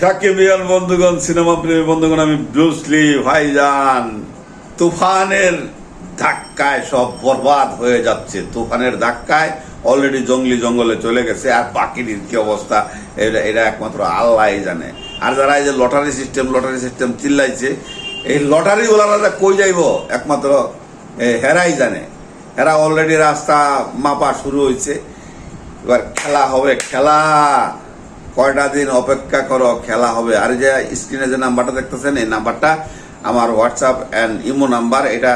সাকিবিয়ান বন্ধুগণ, সিনেমা প্রেমী, বন্ধুগণ, আমি ব্রুসলি ভাইজান। তুফানের ধাক্কায় সব বরবাদ হয়ে যাচ্ছে। তুফানের ধাক্কায় অলরেডি জঙ্গলি জঙ্গলে চলে গেছে আর বাকির কি অবস্থা? এটা এটা একমাত্র আল্লাহ জানে। আর যারা এই যে লটারি সিস্টেম লটারি সিস্টেম চিল্লাইছে, এই লটারি ওলারা কই যাইব? একমাত্র হেরাই জানে। হেরা অলরেডি রাস্তা মাপা শুরু হয়েছে এবার খেলা হবে, খেলা। কয়টা দিন অপেক্ষা করো, খেলা হবে। আর যে স্ক্রিনে যে নাম্বারটা দেখতেছেন, এই নাম্বারটা আমার হোয়াটসঅ্যাপ অ্যান্ড ইমো নাম্বার, এটা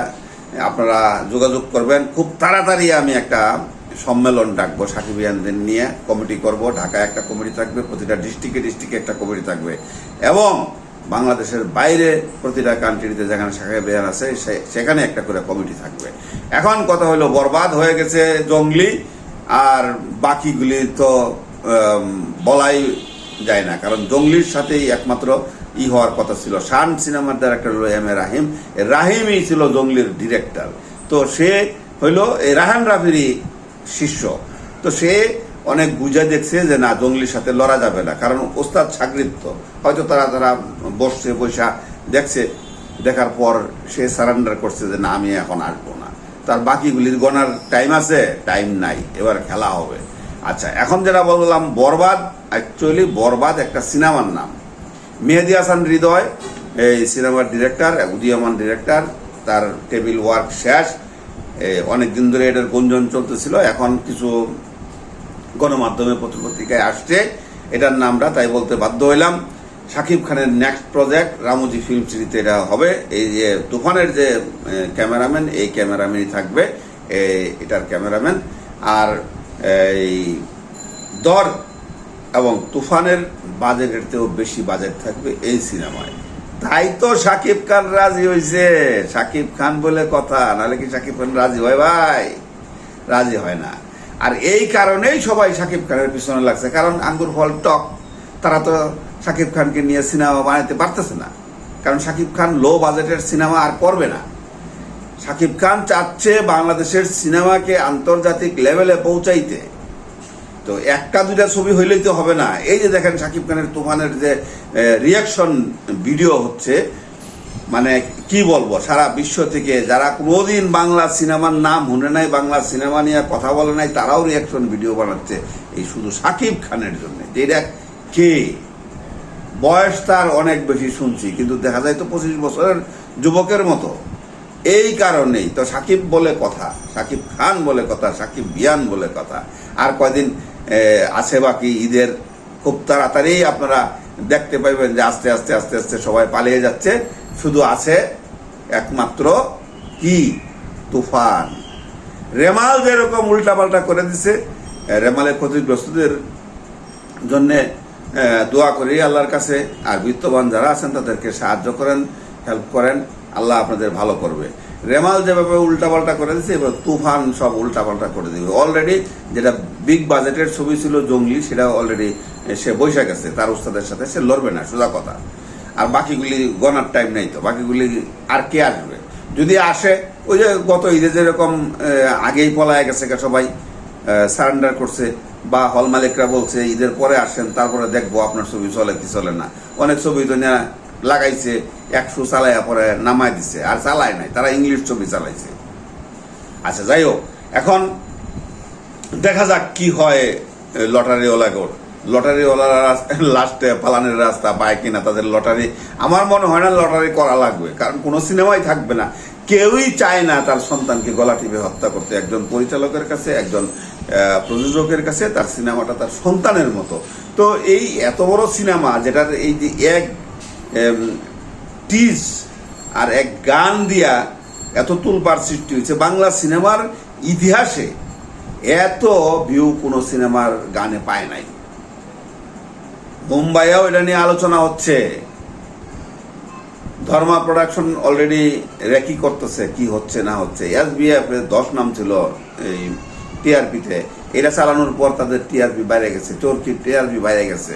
আপনারা যোগাযোগ করবেন। খুব তাড়াতাড়ি আমি একটা সম্মেলন ডাকবো সাকিবিয়ানদের নিয়ে, কমিটি করব। ঢাকায় একটা কমিটি থাকবে, প্রতিটা ডিস্ট্রিক্টে ডিস্ট্রিক্টে একটা কমিটি থাকবে। এবং বাংলাদেশের বাইরে প্রতিটা কান্ট্রিতে যেখানে বিহার আছে সেখানে একটা করে কমিটি থাকবে। এখন কথা হলো, বরবাদ হয়ে গেছে জঙ্গলি, আর বাকিগুলি তো বলাই যায় না। কারণ জঙ্গলির সাথেই একমাত্র ই হওয়ার কথা ছিল। শান সিনেমার ডাইরেক্টর হলো এম এ রাহিম। রাহিমই ছিল জঙ্গলির ডিরেক্টর তো সে হইল এই রাহান রাফিরই শিষ্য। তো সে অনেক বুঝে দেখছে যে না, জঙ্গলির সাথে লড়া যাবে না। কারণ ওস্তাদ ছাগৃত্ব হয়তো তারা তারা বসছে বৈশা দেখছে, দেখার পর সে সারেন্ডার করছে যে না, আমি এখন আসব না। তার বাকিগুলির গণার টাইম আছে টাইম নাই। এবার খেলা হবে। আচ্ছা এখন যেটা বললাম, বরবাদ অ্যাকচুয়ালি বরবাদ একটা সিনেমার নাম। মেহেদি হাসান হৃদয়, এই সিনেমার ডিরেক্টর উদীয়মান ডিরেক্টর তার টেবিল ওয়ার্ক শেষ। অনেক দিন ধরে এটার গুঞ্জন চলতেছিল, এখন কিছু গণমাধ্যমে পত্রপত্রিকায় আসছে, এটার নামটা তাই বলতে বাধ্য হইলাম। শাকিব খানের নেক্সট প্রজেক্ট রামুজি ফিল্ম সিটিতে এটা হবে। এই যে তুফানের যে ক্যামেরাম্যান এই ক্যামেরাম্যানই থাকবে এটার ক্যামেরাম্যান আর এই দর এবং তুফানের বাজেটের চেয়েও বেশি বাজেট থাকবে এই সিনেমায়। তাই তো শাকিব খান রাজি হয়েছে শাকিব খান বলে কথা, নাহলে কি শাকিব খান রাজি হয় ভাই? রাজি হয় না। আর এই কারণেই সবাই শাকিব খানের পিছনে লাগছে, কারণ আঙ্গুর ফল টক, তারা তো শাকিব খানকে নিয়ে সিনেমা বানাতে পারতেছে না। কারণ শাকিব খান লো বাজেটের সিনেমা আর করবে না। শাকিব খান চাচ্ছে বাংলাদেশের সিনেমাকে আন্তর্জাতিক লেভেলে পৌঁছাইতে। তো একটা দুইটা ছবি হইলেই তো হবে না। এই যে দেখেন শাকিব খানের তুফানের যে রিয়াকশন ভিডিও হচ্ছে মানে কি বলব, সারা বিশ্ব থেকে যারা কোনোদিন বাংলা সিনেমার নাম শুনে নাই, বাংলা সিনেমা নিয়ে কথা বলে নাই, তারাও রিয়াকশন ভিডিও বানাচ্ছে। এই শুধু শাকিব খানের জন্য। যেটা কে? বয়স তার অনেক বেশি শুনছি, কিন্তু দেখা যায় তো পঁচিশ বছরের যুবকের মতো। এই কারণেই তো সাকিব বলে কথা, সাকিব খান বলে কথা, সাকিব বিয়ান বলে কথা। আর কয়দিন আছে বাকি ঈদের, খুব তাড়াতাড়ি আপনারা দেখতে পাইবেন যে আস্তে আস্তে আস্তে আস্তে সবাই পালিয়ে যাচ্ছে। শুধু আছে একমাত্র কি? তুফান। রেমাল যেরকম উল্টাপাল্টা করে দিছে রেমালের ক্ষতিগ্রস্তদের জন্যে দোয়া করি আল্লাহর কাছে। আর বিত্তবান যারা আছেন তাদেরকে সাহায্য করেন হেল্প করেন। আল্লাহ আপনাদের ভালো করবে। রেমাল যেভাবে উল্টাপাল্টা করে দিচ্ছে এবার তুফান সব উল্টাপাল্টা করে দিবে। অলরেডি যেটা বিগ বাজেটের ছবি ছিল জঙ্গলি, সেটা অলরেডি সে বৈশাখ গেছে তার উস্তাদের সাথে সে লড়বে না, সোজা কথা। আর বাকিগুলি গনার টাইম নেই তো, বাকিগুলি আর কে আসবে? যদি আসে, ওই যে গত ঈদে যেরকম আগেই পলায় গেছে সবাই সারেন্ডার করছে, বা হল মালিকরা বলছে ঈদের পরে আসেন, তারপরে দেখব আপনার ছবি চলে কি চলে না। অনেক ছবি তো লাগাইছে, একশো চালাইয়া পরে নামাই দিছে, আর চালায় নাই, তারা ইংলিশ ছবি চালাইছে। আচ্ছা যাই হোক, এখন দেখা যাক কি হয় লটারিওয়ালাগর লটারিওয়ালারা লাস্টে পালানের রাস্তা পায় কিনা, তাদের লটারি, আমার মনে হয় না লটারি করা লাগবে, কারণ কোনো সিনেমাই থাকবে না। কেউই চায় না তার সন্তানকে গলা টিপে হত্যা করতে। একজন পরিচালকের কাছে, একজন প্রযোজকের কাছে তার সিনেমাটা তার সন্তানের মতো। তো এই এত বড় সিনেমা, যেটার এই যে এক টিজ আর এক গান দিয়া এত তুলবার সৃষ্টি হয়েছে বাংলা সিনেমার ইতিহাসে। এত ভিউ কোনো সিনেমার গানে পায় নাই। মুম্বাইয়েও এটা নিয়ে আলোচনা হচ্ছে। ধর্মা প্রোডাকশন অলরেডি রেকি করতেছে কি হচ্ছে না হচ্ছে। এস বিএফ দশ নাম ছিল এই টিআরপিতে এটা চালানোর পর তাদের টিআরপি বাইরে গেছে, চোরকি টিআরপি বাইরে গেছে।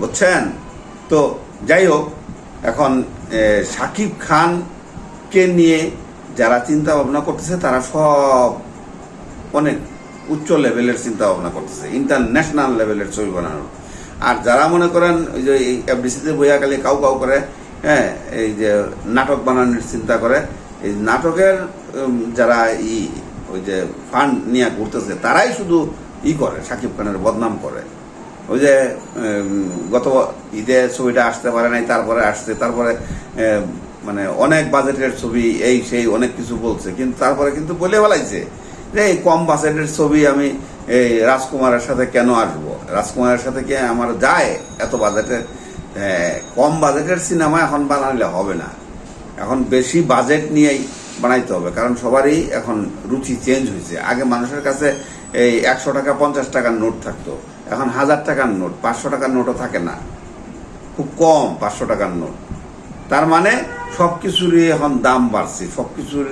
বুঝছেন? তো যাই হোক এখন এ, শাকিব খানকে নিয়ে যারা চিন্তা ভাবনা করতেছে তারা সব অনেক উচ্চ লেভেলের চিন্তা ভাবনা করতেছে ইন্টারন্যাশনাল লেভেলের ছবি বানানোর। আর যারা মনে করেন ওই যে এফডিসিতে বইয়া খালি কাউ কাউ করে হ্যাঁ এই যে নাটক বানানোর চিন্তা করে এই নাটকের যারা ই ওই যে ফান্ড নিয়ে ঘুরতেছে তারাই শুধু ই করে সাকিব খানের বদনাম করে। ওই যে গত ঈদে ছবিটা আসতে পারে নাই, তারপরে আসছে, তারপরে মানে অনেক বাজেটের ছবি, এই সেই অনেক কিছু বলছে, কিন্তু তারপরে কিন্তু বলে ফেলাইছে যে এই কম বাজেটের ছবি আমি এই রাজকুমারের সাথে কেন আসব? রাজকুমারের সাথে কি আমার যায় এত বাজেটের? কম বাজেটের সিনেমা এখন বানালে হবে না। এখন বেশি বাজেট নিয়েই বানাইতে হবে, কারণ সবারই এখন রুচি চেঞ্জ হয়েছে। আগে মানুষের কাছে এই একশো টাকা, পঞ্চাশ টাকার নোট থাকতো। এখন হাজার টাকার নোট, পাঁচশো টাকার নোটও থাকে না। খুব কম, পাঁচশো টাকার নোট। তার মানে সব কিছুরই এখন দাম বাড়ছে সব কিছুর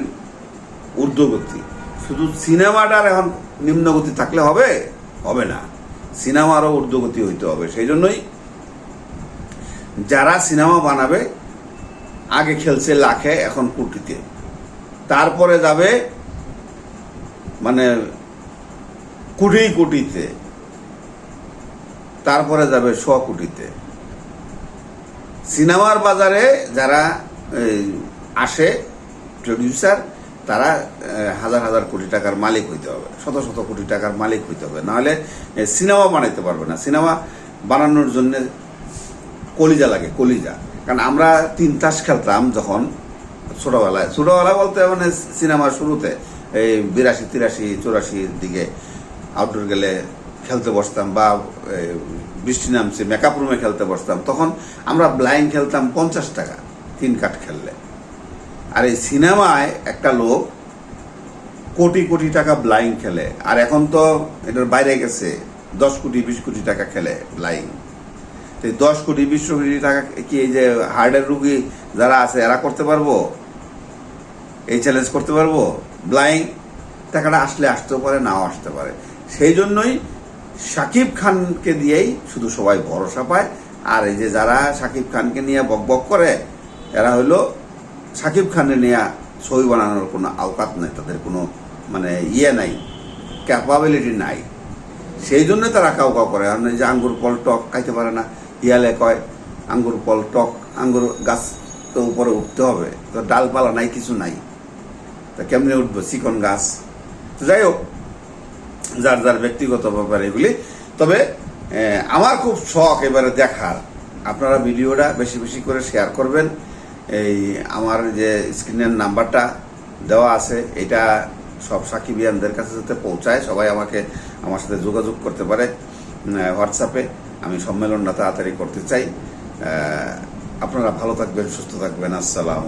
ঊর্ধ্বগতি। শুধু সিনেমাটার এখন নিম্নগতি থাকলে হবে? হবে না। সিনেমারও ঊর্ধ্বগতি হইতে হবে। সেই জন্যই যারা সিনেমা বানাবে, আগে খেলছে লাখে, এখন কোটিতে। তারপরে যাবে মানে কোটি কোটিতে। তারপরে যাবে শ কোটিতে সিনেমার বাজারে যারা আসে প্রডিউসার তারা হাজার হাজার কোটি টাকার মালিক হইতে হবে। শত শত কোটি টাকার মালিক হইতে হবে। নাহলে সিনেমা বানাইতে পারবে না। সিনেমা বানানোর জন্য কলিজা লাগে, কলিজা। কারণ আমরা তিন তাস খেলতাম যখন ছোটবেলায়। ছোটবেলা বলতে মানে সিনেমার শুরুতে, এই বিরাশি, তিরাশি, চুরাশির দিকে আউটডোর গেলে খেলতে বসতাম বা বৃষ্টি নামছে মেকআপ রুমে খেলতে বসতাম, তখন আমরা ব্লাইন্ড খেলতাম পঞ্চাশ টাকা, তিন কাঠ খেললে। আর এই সিনেমায় একটা লোক কোটি কোটি টাকা ব্লাইন্ড খেলে, আর এখন তো এটার বাইরে গেছে, দশ কোটি, বিশ কোটি টাকা খেলে ব্লাইন্ড তো দশ কোটি, বিশ কোটি টাকা কি এই যে হার্টের রুগী যারা আছে, এরা করতে পারব? এই চ্যালেঞ্জ করতে পারব? ব্লাইন্ড টাকাটা আসলে আসতেও পারে, নাও আসতে পারে। সেই জন্যই শাকিব খানকে দিয়েই শুধু সবাই ভরসা পায়। আর এই যে যারা শাকিব খানকে নিয়ে বক বক করে, এরা হইল শাকিব খানের নিয়ে ছবি বানানোর কোনো আওকাত নেই, তাদের কোনো মানে ইয়ে নাই ক্যাপাবিলিটি নাই। সেই জন্য তারা কাউ কাউ করে। আর যে আঙ্গুর ফল টক খাইতে পারে না ইয়ালে কয়, আঙ্গুর ফল টক, আঙ্গুর গাছ তো উপরে উঠতে হবে, তো ডালপালা নাই, কিছু নাই, তা কেমনে উঠবো? চিকন গাছ। তো যাই হোক যার যার ব্যক্তিগত ব্যাপার এগুলি। তবে আমার খুব শখ এবারে দেখার। আপনারা ভিডিওটা বেশি বেশি করে শেয়ার করবেন। এই আমার যে স্ক্রিনের নাম্বারটা দেওয়া আছে, এটা সব সাকিবিয়ানদের কাছে যাতে পৌঁছায়, সবাই আমাকে, আমার সাথে যোগাযোগ করতে পারে হোয়াটসঅ্যাপে আমি সম্মেলনটা তাড়াতাড়ি করতে চাই। আপনারা ভালো থাকবেন, সুস্থ থাকবেন। আসসালাম